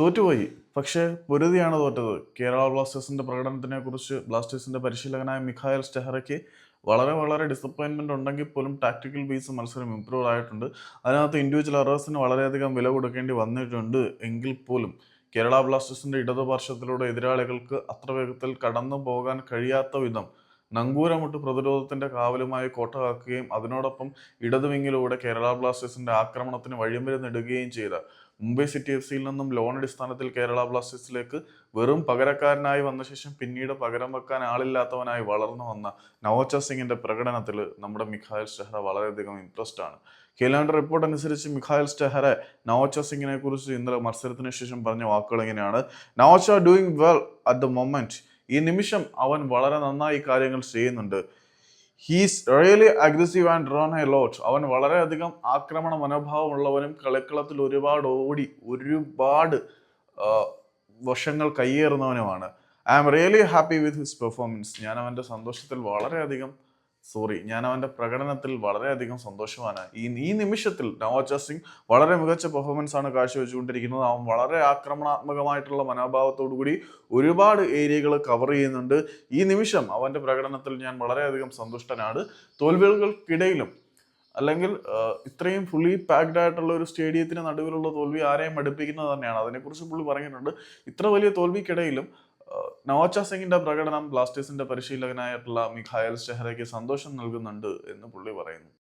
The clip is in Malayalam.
തോറ്റുപോയി. പക്ഷേ പൊരുതിയാണ് തോറ്റത്. കേരള ബ്ലാസ്റ്റേഴ്സിന്റെ പ്രകടനത്തിനെ കുറിച്ച് ബ്ലാസ്റ്റേഴ്സിന്റെ പരിശീലകനായ മിഖായൽ സ്റ്റെഹറയ്ക്ക് വളരെ വളരെ ഡിസപ്പോയിൻമെന്റ് ഉണ്ടെങ്കിൽ പോലും ടാക്ടിക്കൽ ബേസ് മത്സരം ഇംപ്രൂവ് ആയിട്ടുണ്ട്. അതിനകത്ത് ഇൻഡിവിജ്വൽ എറേഴ്സിന് വളരെയധികം വില കൊടുക്കേണ്ടി വന്നിട്ടുണ്ട് എങ്കിൽ പോലും. കേരള ബ്ലാസ്റ്റേഴ്സിന്റെ ഇടതുപാർശ്വത്തിലൂടെ എതിരാളികൾക്ക് അത്ര വേഗത്തിൽ കടന്നു പോകാൻ കഴിയാത്ത വിധം നങ്കൂരമുട്ട് പ്രതിരോധത്തിന്റെ കാവലുമായി കോട്ട കാക്കുകയും അതിനോടൊപ്പം ഇടതുവിങ്ങിലൂടെ കേരള ബ്ലാസ്റ്റേഴ്സിന്റെ ആക്രമണത്തിന് വഴിമരുന്ന് നേടുകയും ചെയ്ത മുംബൈ സിറ്റി എഫ് സിയിൽ നിന്നും ലോൺ അടിസ്ഥാനത്തിൽ കേരള ബ്ലാസ്റ്റേഴ്സിലേക്ക് വെറും പകരക്കാരനായി വന്ന ശേഷം പിന്നീട് പകരം വെക്കാൻ ആളില്ലാത്തവനായി വളർന്നു വന്ന നവോച്ച സിംഗിന്റെ പ്രകടനത്തിൽ നമ്മുടെ മിഖായൽ ഷെഹ്റ വളരെയധികം ഇൻട്രസ്റ്റ് ആണ്. കേലാൻഡ് റിപ്പോർട്ട് അനുസരിച്ച് മിഖായൽ സ്റ്റെഹറെ നവോച്ച സിംഗിനെ കുറിച്ച് ഇന്നലെ മത്സരത്തിന് ശേഷം പറഞ്ഞ വാക്കുകൾ ഇങ്ങനെയാണ്. Naocha doing well at the moment ഈ നിമിഷം അവൻ വളരെ നന്നായി കാര്യങ്ങൾ ചെയ്യുന്നുണ്ട്. He's really aggressive and run a lot അവൻ വളരെയധികം ആക്രമണ മനോഭാവമുള്ളവനും കളിക്കളത്തിൽ ഒരുപാട് ഓടി ഒരുപാട് വശങ്ങൾ കയ്യേറുന്നവനുമാണ് I am really happy with his performance ഞാൻ അവന്റെ സന്തോഷത്തിൽ വളരെയധികം സോറി ഞാൻ അവന്റെ പ്രകടനത്തിൽ വളരെയധികം സന്തോഷവാനാണ് ഈ ഈ നിമിഷത്തിൽ നവാജ സിംഗ് വളരെ മികച്ച പെർഫോമൻസ് ആണ് കാഴ്ചവെച്ചുകൊണ്ടിരിക്കുന്നത്. അവൻ വളരെ ആക്രമണാത്മകമായിട്ടുള്ള മനോഭാവത്തോടു കൂടി ഒരുപാട് ഏരിയകൾ കവർ ചെയ്യുന്നുണ്ട്. ഈ നിമിഷം അവന്റെ പ്രകടനത്തിൽ ഞാൻ വളരെയധികം സന്തുഷ്ടനാണ്. തോൽവികൾക്കിടയിലും അല്ലെങ്കിൽ ഇത്രയും ഫുള്ളി പാക്ഡ് ആയിട്ടുള്ള ഒരു സ്റ്റേഡിയത്തിന് നടുവിലുള്ള തോൽവി ആരെയും അടുപ്പിക്കുന്നത് തന്നെയാണ്. അതിനെക്കുറിച്ച് പുള്ളി പറഞ്ഞിട്ടുണ്ട്. ഇത്ര വലിയ തോൽവിക്കിടയിലും നവാച്ച സിംഗിന്റെ പ്രകടനം ബ്ലാസ്റ്റേഴ്സിന്റെ പരിശീലകനായിട്ടുള്ള മിഖായൽ ഷെഹറയ്ക്ക് സന്തോഷം നൽകുന്നുണ്ട് എന്ന് പുള്ളി പറയുന്നു.